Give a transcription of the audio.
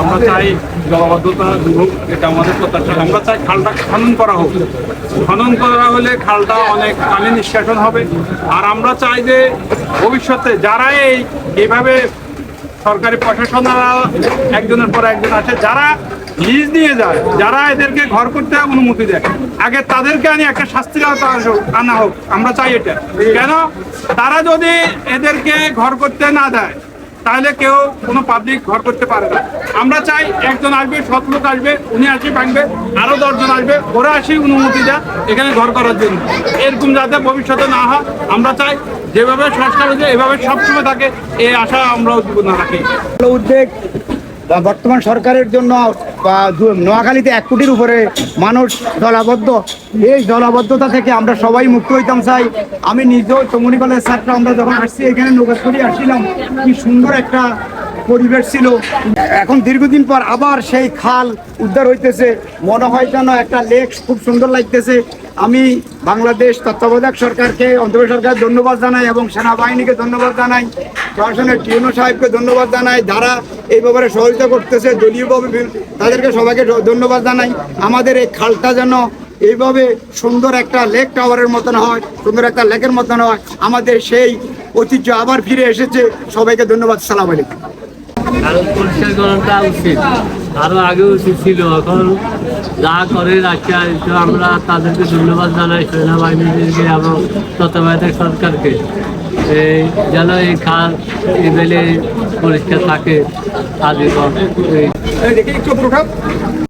আমরা চাই জলবদ্ধতা হোক এটা আমাদের প্রত্যাশা। আমরা চাই খালটা খনন করা হোক। খনন করা হলে খালটা অনেক পানি নিষ্কাশন হবে। আর আমরা চাই যে ভবিষ্যতে যারা এই এইভাবে সরকারি প্রশাসনরা একজনের পর একজন আছে যারা লিজ নিয়ে যায় যারা এদেরকে ঘর করতে অনুমতি দেয় আগে তাদেরকে আনি একটা আসুক, আনা হোক। আমরা চাই এটা। কেন? তারা যদি এদেরকে ঘর করতে না দেয় তাহলে কেউ কোনো পাবলিক ঘর করতে পারে না। আমরা চাই একজন আসবে, সৎ লোক আসবে, উনি আসি ভাঙবে আরও দশজন আসবে, ওরা আসি অনুমতি দেয় এখানে ঘর করার জন্য। এরকম যাতে ভবিষ্যতে না হয়, আমরা চাই যেভাবে সংস্কার হয়েছে, এভাবে সবসময় থাকে, এই আশা আমরা জীবন রাখি। উদ্বেগ বর্তমান সরকারের জন্য বা নোয়াখালীতে এক কোটির উপরে মানুষ দলাবদ্ধ এই জলাবদ্ধতা থেকে আমরা সবাই মুক্ত হইতাম চাই। আমি নিজেও চমনি কলেজ ছাত্র, আমরা যখন আসছি, এখানে নৌকাশ করে আসছিলাম। কি সুন্দর একটা পরিবেশ ছিল। এখন দীর্ঘদিন পর আবার সেই খাল উদ্ধার হইতেছে। মনে হয় যেন একটা লেক খুব সুন্দর লাগতেছে। আমি বাংলাদেশ তত্ত্বাবধায়ক সরকারকে অন্তর্বর্তী সরকার ধন্যবাদ জানাই এবং সেনাবাহিনীকে ধন্যবাদ জানাই। প্রশাসনের টিউনো সাহেবকে ধন্যবাদ জানাই। যারা এই ব্যাপারে সহযোগিতা করতেছে দলীয়ভাবে তাদেরকে সবাইকে ধন্যবাদ জানাই। আমাদের এই খালটা যেন এইভাবে সুন্দর একটা লেক টাওয়ারের মতন হয়, সুন্দর একটা লেকের মতন হয়। আমাদের সেই ঐতিহ্য আবার ফিরে এসেছে। সবাইকে ধন্যবাদ। সালাম আলাইকুম। পরিষ্কার করাটা উচিত। আরও আগে উচিত ছিল। এখন যা করে রাখা তো আমরা তাদেরকে ধন্যবাদ জানাই, সেনাবাহিনীদেরকে এবং তত্ত্বাবধায়ক সরকারকে। এই যেন এই খাল এবেলে বেলে পরিষ্কার থাকে আজীবন